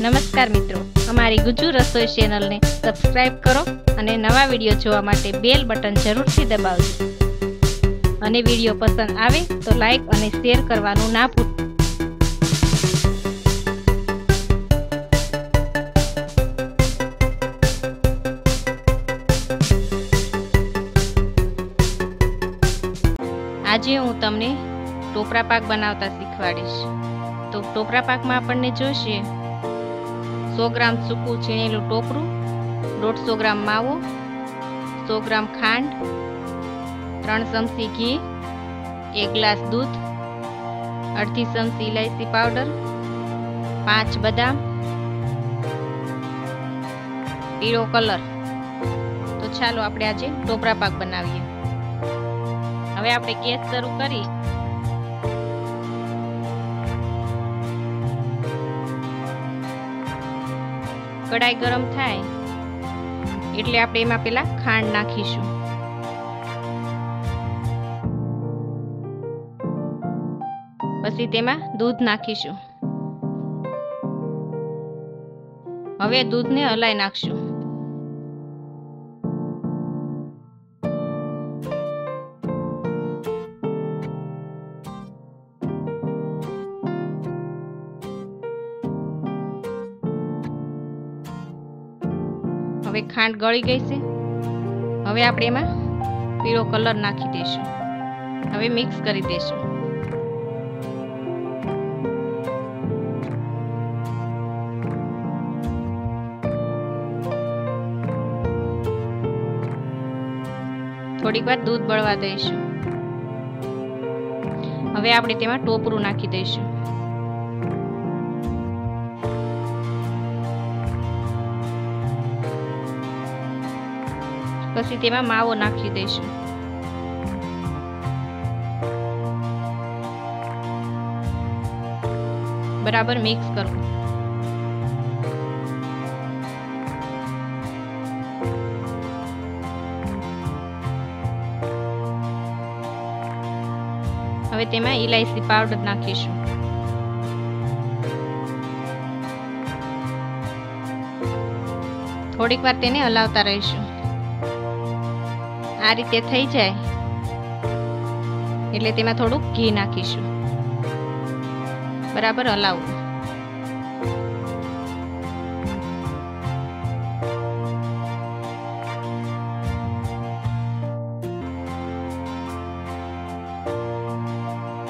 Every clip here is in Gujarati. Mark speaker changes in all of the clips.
Speaker 1: નમસ્કાર મિત્રો. અમારી ગુજુ રસોઈ ચેનલને સબસ્ક્રાઇબ કરો અને નવા વીડિયો જોવા માટે બેલ બટન જરૂરથી દબાવજો. અને વીડિયો પસંદ આવે તો લાઈક અને શેર કરવાનું ના ભૂલતા આજે હું તમને ટોપરા પાક બનાવતા શીખવાડીશ. તો ટોપરા પાકમાં આપણને જોઈશે સો ગ્રામ સૂકું છીણેલું ટોપરું દોઢસો ગ્રામ માવો, સો ગ્રામ ખાંડ, ત્રણ ચમચી ઘી, એક ગ્લાસ દૂધ, અડધી ચમચી ઇલાયચી પાવડર, પાંચ બદામ, પીળો કલર. તો ચાલો આપણે આજે ટોપરા પાક બનાવીએ. હવે આપણે ગેસ શરૂ કરી. કડાઈ ગરમ થાય, એટલે આપણે એમાં પેલા ખાંડ નાખીશું. પછી તેમાં દૂધ નાખીશું. હવે દૂધને હલાઈ નાખશું. હવે ખાંડ ગળી ગઈ છે. હવે આપણે એમાં પીળો કલર નાખી દઈશું. હવે મિક્સ કરી દઈશું. થોડીક વાર દૂધ બળવા દઈશું. હવે આપણે તેમાં ટોપરું નાખી દઈશું. પછી તેમાં માવો નાખી દઈશું. બરાબર મિક્સ કરવું હવે તેમાં ઇલાયચી પાવડર નાખીશું. થોડીક વાર તેને હલાવતા રહીશું. આ રીતે થઈ જાય. એટલે તેમાં થોડુંક ઘી નાખીશું. બરાબર હલાવવું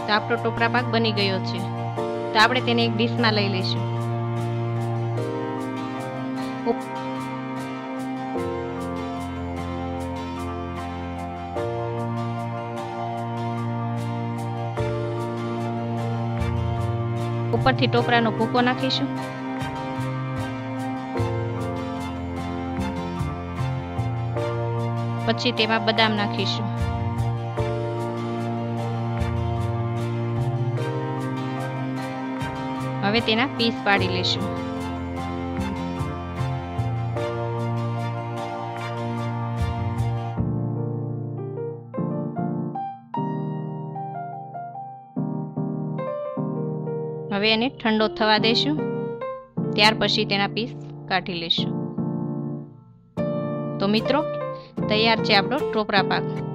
Speaker 1: તો આપણો ટોપરા પાક બની ગયો છે. તો આપણે તેને એક ડીશમાં લઈ લઈશું. ઉપરથી ટોપરાનો ભૂકો નાખીશું. પછી તેમાં બદામ નાખીશું. હવે તેના પીસ પાડી લેશું હવે એને ઠંડો થવા દઈશું ત્યાર પછી તેના પીસ કાઢી લઈશું તો મિત્રો, તૈયાર છે આપણો ટોપરા પાક.